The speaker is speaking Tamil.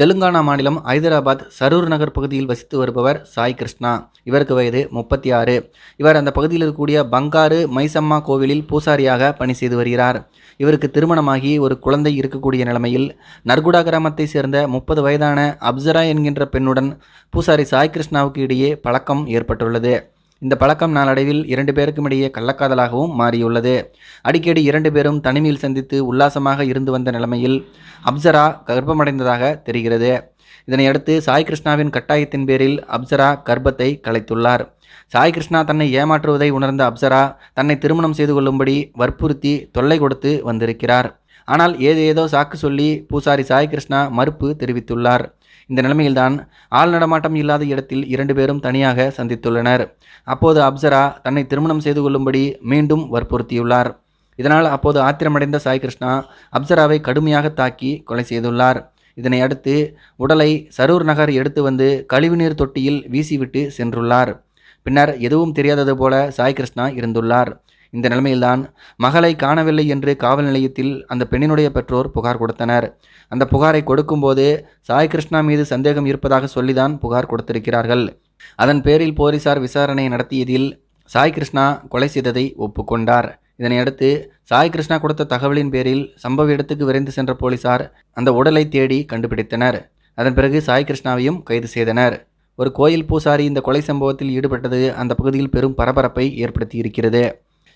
தெலுங்கானா மாநிலம் ஹைதராபாத் சரூர் நகர் பகுதியில் வசித்து வருபவர் சாய் கிருஷ்ணா. இவருக்கு வயது முப்பத்தி ஆறு இவர் அந்த பகுதியில் இருக்கக்கூடிய பங்காரு மைசம்மா கோவிலில் பூசாரியாக பணி செய்து வருகிறார். இவருக்கு திருமணமாகி ஒரு குழந்தை இருக்கக்கூடிய நிலைமையில் நர்குடா கிராமத்தை சேர்ந்த முப்பது வயதான அப்சரா என்கின்ற பெண்ணுடன் பூசாரி சாய் கிருஷ்ணாவுக்கு இடையே பழக்கம் ஏற்பட்டுள்ளது. இந்த பழக்கம் நாளடைவில் இரண்டு பேருக்கும் இடையே கள்ளக்காதலாகவும் மாறியுள்ளது. அடிக்கடி இரண்டு பேரும் தனிமையில் சந்தித்து உல்லாசமாக இருந்து வந்த நிலைமையில் அப்சரா கர்ப்பமடைந்ததாக தெரிகிறது. இதனையடுத்து சாய் கிருஷ்ணாவின் கட்டாயத்தின் பேரில் அப்சரா கர்ப்பத்தை கலைத்துள்ளார். சாய் கிருஷ்ணா தன்னை ஏமாற்றுவதை உணர்ந்த அப்சரா தன்னை திருமணம் செய்து கொள்ளும்படி வற்புறுத்தி தொல்லை கொடுத்து வந்திருக்கிறார். ஆனால் ஏதேதோ சாக்கு சொல்லி பூசாரி சாய் கிருஷ்ணா மறுப்பு தெரிவித்துள்ளார். இந்த நிலைமையில்தான் ஆள் நடமாட்டம் இல்லாத இடத்தில் இரண்டு பேரும் தனியாக சந்தித்துள்ளனர். அப்போது அப்சரா தன்னை திருமணம் செய்து கொள்ளும்படி மீண்டும் வற்புறுத்தியுள்ளார். இதனால் அப்போது ஆத்திரமடைந்த சாய் கிருஷ்ணா அப்சராவை கடுமையாக தாக்கி கொலை செய்துள்ளார். இதனை அடுத்து உடலை சரூர் நகர் எடுத்து வந்து கழிவுநீர் தொட்டியில் வீசிவிட்டு சென்றுள்ளார். பின்னர் எதுவும் தெரியாதது போல சாய் கிருஷ்ணா இருந்துள்ளார். இந்த நிலைமையில்தான் மகளை காணவில்லை என்று காவல் நிலையத்தில் அந்த பெண்ணினுடைய பெற்றோர் புகார் கொடுத்தனர். அந்த புகாரை கொடுக்கும்போது சாய் கிருஷ்ணா மீது சந்தேகம் இருப்பதாக சொல்லிதான் புகார் கொடுத்திருக்கிறார்கள். அதன் பேரில் போலீசார் விசாரணை நடத்தியதில் சாய் கிருஷ்ணா கொலை செய்ததை ஒப்புக்கொண்டார். இதனையடுத்து சாய் கிருஷ்ணா கொடுத்த தகவலின் பேரில் சம்பவ இடத்துக்கு விரைந்து சென்ற போலீசார் அந்த உடலை தேடி கண்டுபிடித்தனர். அதன் பிறகு சாய் கிருஷ்ணாவையும் கைது செய்தனர். ஒரு கோயில் பூசாரி இந்த கொலை சம்பவத்தில் ஈடுபட்டது அந்த பகுதியில் பெரும் பரபரப்பை ஏற்படுத்தி இருக்கிறது